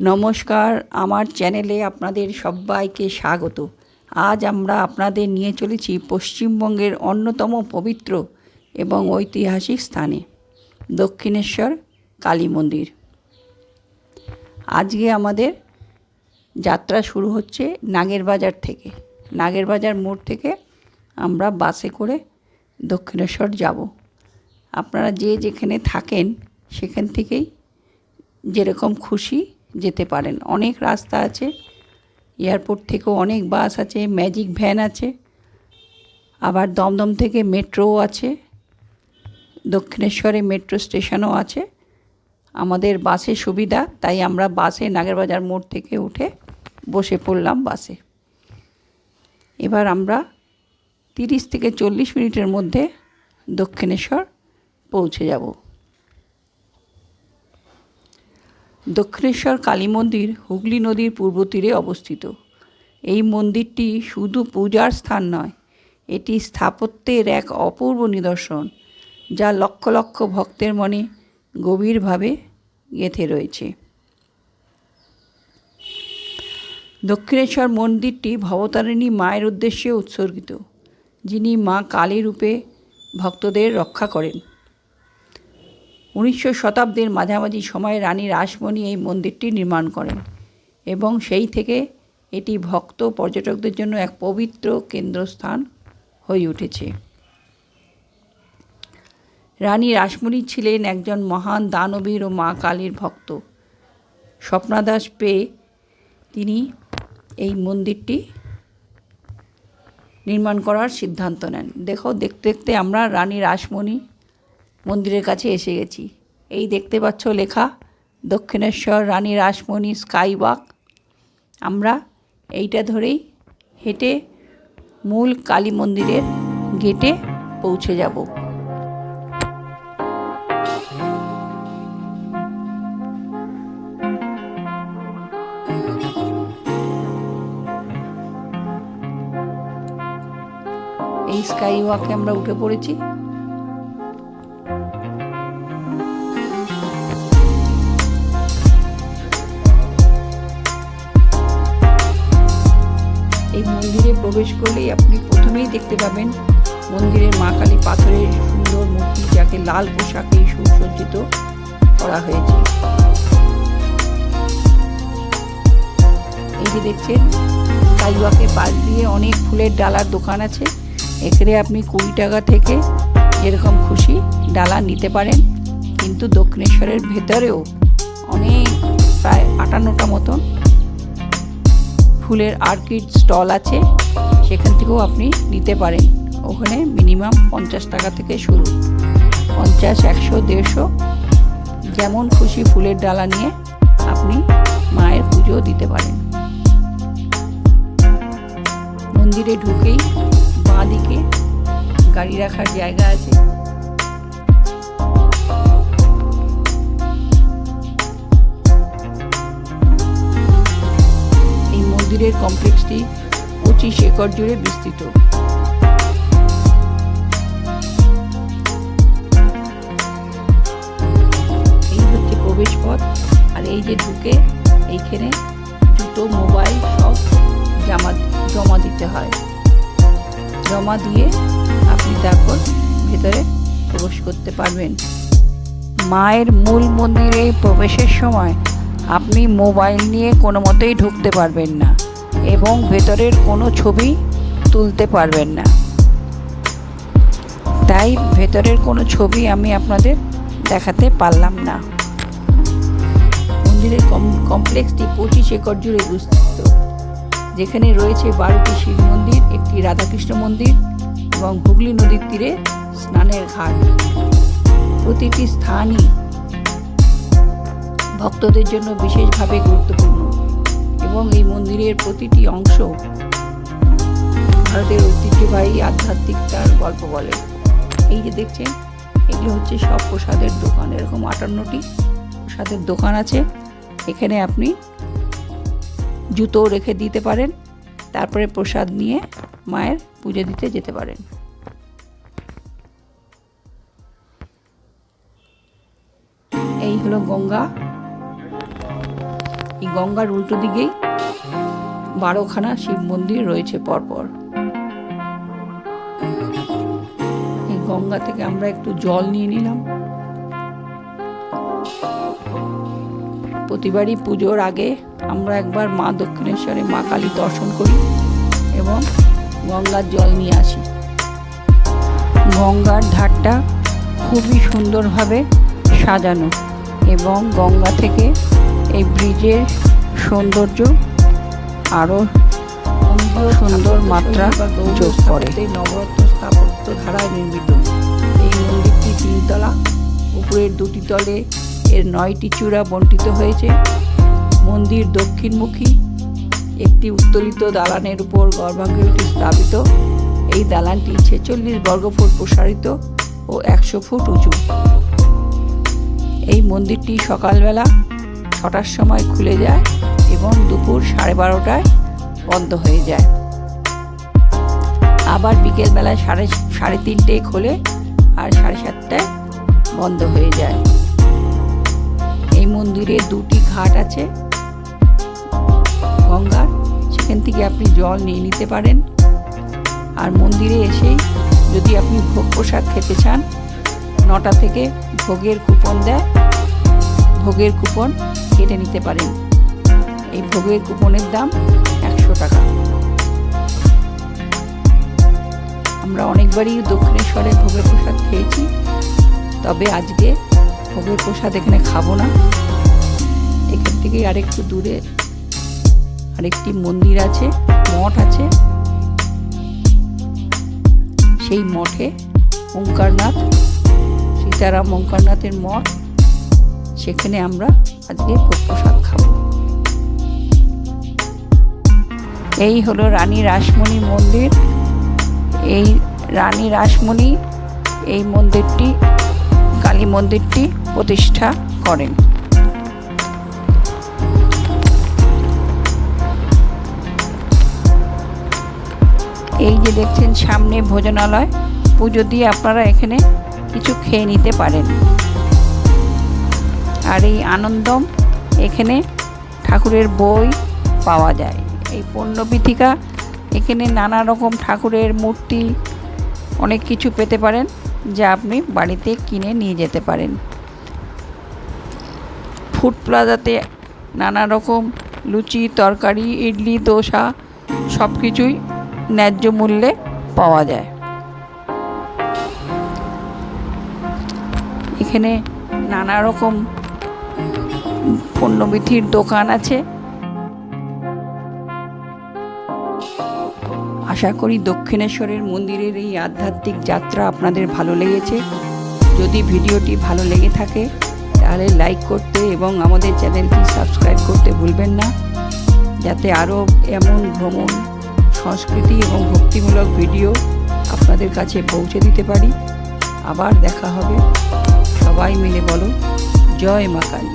নমস্কার, আমার চ্যানেলে আপনাদের সবাইকে স্বাগত। আজ আমরা আপনাদের নিয়ে চলেছি পশ্চিমবঙ্গের অন্যতম পবিত্র এবং ঐতিহাসিক স্থানে, দক্ষিণেশ্বর কালী মন্দির। আজকে আমাদের যাত্রা শুরু হচ্ছে নাগেরবাজার থেকে। নাগেরবাজার মোড় থেকে আমরা বাসে করে দক্ষিণেশ্বর যাব। আপনারা যে যেখানে থাকেন, সেখান থেকেই যেরকম খুশি যেতে পারেন। অনেক রাস্তা আছে, এয়ারপোর্ট থেকেও অনেক বাস আছে, ম্যাজিক ভ্যান আছে, আবার দমদম থেকে মেট্রোও আছে, দক্ষিণেশ্বরে মেট্রো স্টেশনও আছে। আমাদের বাসে সুবিধা, তাই আমরা বাসে নাগেরবাজার মোড় থেকে উঠে বসে পড়লাম বাসে। এবার আমরা তিরিশ থেকে চল্লিশ মিনিটের মধ্যে দক্ষিণেশ্বর পৌঁছে যাব। দক্ষিণেশ্বর কালী মন্দির হুগলি নদীর পূর্ব তীরে অবস্থিত। এই মন্দিরটি শুধু পূজার স্থান নয়, এটি স্থাপত্যের এক অপূর্ব নিদর্শন, যা লক্ষ লক্ষ ভক্তের মনে গভীরভাবে গেঁথে রয়েছে। দক্ষিণেশ্বর মন্দিরটি ভবতারিণী মায়ের উদ্দেশ্যে উৎসর্গিত, যিনি মা কালী রূপে ভক্তদের রক্ষা করেন। উনিশশো শতাব্দীর মাঝামাঝি সময়ে রানী রাসমণি এই মন্দিরটি নির্মাণ করেন এবং সেই থেকে এটি ভক্ত পর্যটকদের জন্য এক পবিত্র কেন্দ্রস্থান হয়ে উঠেছে। রানী রাসমণি ছিলেন একজন মহান দানবীর ও মা কালীর ভক্ত। স্বপ্নাদাস পেয়ে তিনি এই মন্দিরটি নির্মাণ করার সিদ্ধান্ত নেন। দেখো, দেখতে দেখতে আমরা রানী রাসমণি মন্দিরের কাছে এসে গেছি। এই দেখতে পাচ্ছ লেখা, দক্ষিণেশ্বর রানী রাসমণি স্কাই ওয়াক আমরা এইটা ধরেই হেঁটে মূল কালী মন্দিরের গেটে পৌঁছে যাব। এই স্কাই ওয়াকে আমরা উঠে পড়েছি। প্রবেশ করলেই আপনি প্রথমেই দেখতে পাবেন মন্দিরের মা কালী পাথরের সুন্দর মূর্তি যাকে লাল পোশাকে সুসজ্জিত করা হয়েছে। এই যে দেখছেন কাইওয়াকে পাশ দিয়ে অনেক ফুলের ডালার দোকান আছে। এখানে আপনি কুড়ি টাকা থেকে যেরকম খুশি ডালা নিতে পারেন। কিন্তু দক্ষিণেশ্বরের ভেতরেও অনেক প্রায় আটান্নটা মতন ফুলের আর্কিড স্টল আছে, সেখান থেকেও আপনি নিতে পারেন। ওখানে মিনিমাম পঞ্চাশ টাকা থেকে শুরু। পঞ্চাশ, একশো, দেড়শো, যেমন খুশি ফুলের ডালা নিয়ে আপনি মায়ের পুজো দিতে পারেন। মন্দিরে ঢুকেই বাঁ দিকে গাড়ি রাখার জায়গা আছে। কমপ্লেক্সটি পঁচিশ একর জুড়ে বিস্তৃত। এই হচ্ছে প্রবেশ পথ আর এই যে ঢুকে এইখানে জুতো মোবাইল সব জমা জমা দিতে হয়। জমা দিয়ে আপনি তারপর ভেতরে প্রবেশ করতে পারবেন। মায়ের মূল মন্দিরে প্রবেশের সময় আপনি মোবাইল নিয়ে কোনো মতেই ঢুকতে পারবেন না। এবং ভেতরের কোনো ছবি তুলতে পারবেন না। তাই ভেতরের কোনো ছবি আমি আপনাদের দেখাতে পারলাম না। মন্দিরের কমপ্লেক্সটি পঁচিশ একর জুড়ে বিস্তৃত যেখানে রয়েছে বারোটি শিব মন্দির, একটি রাধাকৃষ্ণ মন্দির এবং হুগলি নদীর তীরে স্নানের ঘাট। প্রতিটি স্থানই ভক্তদের জন্য বিশেষভাবে গুরুত্বপূর্ণ। এবং এই মন্দিরের প্রতিটি অংশ ভারতের ঐতিহ্যবাহী আধ্যাত্মিকতার গল্প বলে। এই যে দেখছেন, এগুলো হচ্ছে সব প্রসাদের দোকান। এরকম আটান্নটি প্রসাদের দোকান আছে। এখানে আপনি জুতো রেখে দিতে পারেন, তারপরে প্রসাদ নিয়ে মায়ের পুজো দিতে যেতে পারেন। এই হলো গঙ্গা। এই গঙ্গার উল্টো দিকেই বারোখানা শিব মন্দির রয়েছে পরপর। এই গঙ্গা থেকে আমরা একটু জল নিয়ে নিলাম। প্রতিবারই পুজোর আগে আমরা একবার মা দক্ষিণেশ্বরে মা কালী দর্শন করি এবং গঙ্গার জল নিয়ে আসি। গঙ্গার ধারটা খুবই সুন্দরভাবে সাজানো এবং গঙ্গা থেকে এই ব্রিজের সৌন্দর্য আরও সুন্দর মাত্রা যোগ করে। নবরত্ন স্থাপত্য ধারায় নির্মিত। এই মন্দিরটি তিনতলা। উপরের দুটি তলে এর নয়টি চূড়া বন্টিত হয়েছে। মন্দির দক্ষিণমুখী। একটি উত্তোলিত দালানের উপর গর্ভাগৃহটি স্থাপিত। এই দালানটি ছেচল্লিশ বর্গফুট প্রসারিত ও একশো ফুট উঁচু। এই মন্দিরটি সকালবেলা ছটার সময় খুলে যায়। এবং দুপুর সাড়ে বারোটায় বন্ধ হয়ে যায়। আবার বিকেলবেলায় সাড়ে সাড়ে তিনটেয় খোলে আর সাড়ে সাতটায় বন্ধ হয়ে যায়। এই মন্দিরে দুটি ঘাট আছে। গঙ্গার, সেখান থেকে আপনি জল নিয়ে নিতে পারেন। আর মন্দিরে এসেই যদি আপনি ভোগ প্রসাদ খেতে চান, নটা থেকে ভোগের কুপন দেয়, ভোগের কুপন কেটে নিতে পারেন। এই ভোগের কুপনের দাম একশো টাকা। আমরা অনেকবারই দক্ষিণেশ্বরে ভোগের প্রসাদ খেয়েছি, তবে আজকে ভোগের প্রসাদ এখানে খাব না। এখান থেকে আরেকটু দূরে আরেকটি মন্দির আছে, মঠ আছে। সেই মঠে ওঙ্কারনাথ, সীতারাম ওঙ্কারনাথের মঠ, সেখানে আমরা আজকে ভোগ প্রসাদ খাব। এই হলো রানী রাসমণি মন্দির। এই রানী রাসমণি এই মন্দিরটি, কালী মন্দিরটি প্রতিষ্ঠা করেন। এই যে দেখছেন সামনে ভোজনালয়, পুজো দিয়ে আপনারা এখানে কিছু খেয়ে নিতে পারেন। আর এই আনন্দম এখানে ঠাকুরের বই পাওয়া যায়। এই পণ্যবিথিকা। এখানে নানা রকম ঠাকুরের মূর্তি, অনেক কিছু পেতে পারেন, যা আপনি বাড়িতে কিনে নিয়ে যেতে পারেন। ফুড প্লাজাতে নানা রকম লুচি, তরকারি, ইডলি, দোসা সব কিছুই ন্যায্য মূল্যে পাওয়া যায়। এখানে নানা রকম পণ্যবিধির দোকান আছে। আশা করি দক্ষিণেশ্বরের মন্দিরের এই আধ্যাত্মিক যাত্রা আপনাদের ভালো লেগেছে। যদি ভিডিওটি ভালো লেগে থাকে, তাহলে লাইক করতে এবং আমাদের চ্যানেলটি সাবস্ক্রাইব করতে ভুলবেন না। যাতে আরও এমন ভ্রমণ, সংস্কৃতি এবং ভক্তিমূলক ভিডিও আপনাদের কাছে পৌঁছে দিতে পারি। আবার দেখা হবে। সবাই মিলে বলো জয় মা কালী।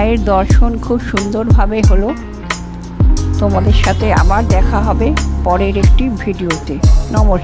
মায়ের দর্শন খুব সুন্দরভাবে হলো। তোমাদের সাথে আমার দেখা হবে পরের একটি ভিডিওতে। নমস্কার।